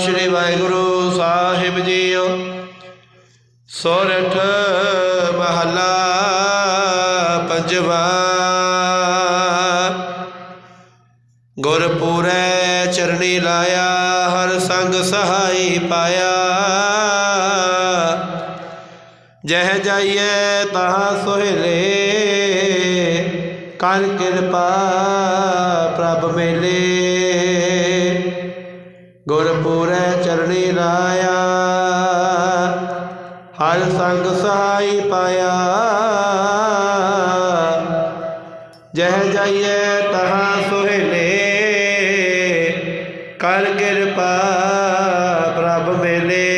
ਸ੍ਰੀ ਵਾਹਿਗੁਰੂ ਸਾਹਿਬ JIO. ਸੋਰਠ ਮਹਲਾ ਪੰਜਵਾ। ਗੁਰਪੂਰੈ ਚਰਣੀ ਲਾਇਆ, ਹਰ ਸੰਗ ਸਹਾਈ ਪਾਇਆ। ਜਹ ਜਾਈਏ ਤਹਾਂ ਸੋਹਿਲੇ, ਕਰ ਕਿਰਪਾ ਪ੍ਰਭ ਮੇਲੇ। ਗੁਰਪੂਰੈ ਚਰਣੀ ਲਾਇਆ। ਹਰ ਸੰਗ ਸਹਾਈ ਪਾਇਆ। ਜਹ ਜਾਈਏ ਤਹਾਂ ਸੁਹੇਲੇ। ਕਰ ਕਿਰਪਾ ਪ੍ਰਭ ਮੇਲੇ।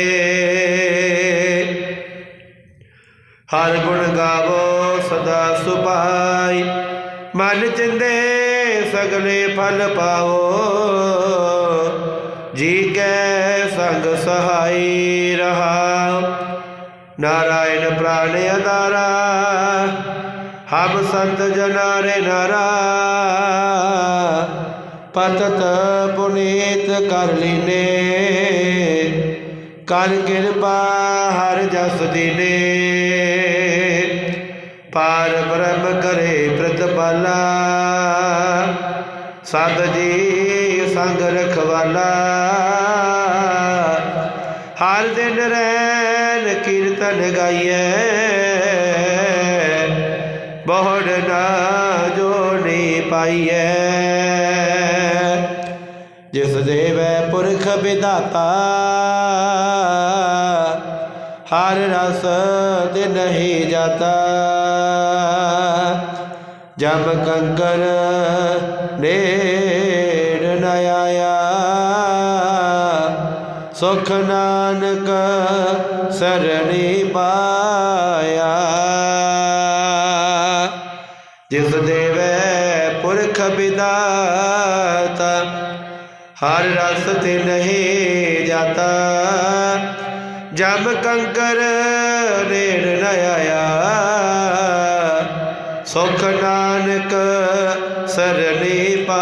ਹਰ ਗੁਣ ਗਾਵੋ ਸਦਾ ਸੁਭਾਈ। ਮਨ ਚਿੰਦੇ ਸਗਲੇ ਫਲ ਪਾਓ। ਜੀ ਕੈ ਸੰਗ ਸਹਾਈ ਰਹਾ। ਨਾਰਾਇਣ ਪ੍ਰਾਣ ਅਦਾਰਾ ਹਮ ਸੰਤ ਜਨਾਰੇ ਨਾਰਾ। ਪਤਤ ਪੁਨੀਤ ਕਰ ਲੀਨੇ, ਕਰ ਕਿਰਪਾ ਹਰ ਜਸ ਦੀਨੇ। ਪਾਰ ਬ੍ਰਹਮ ਕਰੇ ਪ੍ਰਤਪਾਲਾ ਸਦ ਜੀ ਸੰਗ ਰਖਵਾਲਾ। ਹਰ ਦਿਨ ਰੈਨ ਕੀਰਤਨ ਗਾਈਏ ਬਹੁੜ ਨਾ ਜੋਨੀ ਪਾਈਏ ਜਿਸ ਦੇਵੈ ਪੁਰਖ ਵਿਦਾਤਾ ਹਰ ਰਸ ਦੇ ਨਹੀਂ ਜਾਤਾ। ਜਬ ਕੰਕਰ ਨੇ ਸੁਖ ਨਾਨਕ ਸਰਣੀ ਪਾਇਆ। ਜਿਸ ਦੇਵੈ ਪੁਰਖ ਵਿਦਾਤਾ ਹਰ ਰਸ ਤੇ ਨਹੀਂ ਜਾਤਾ। ਜਬ ਕੰਕਰ ਨੇੜ ਨ ਆਇਆ, ਸੁਖ ਨਾਨਕ ਸਰਣੀ ਪਾ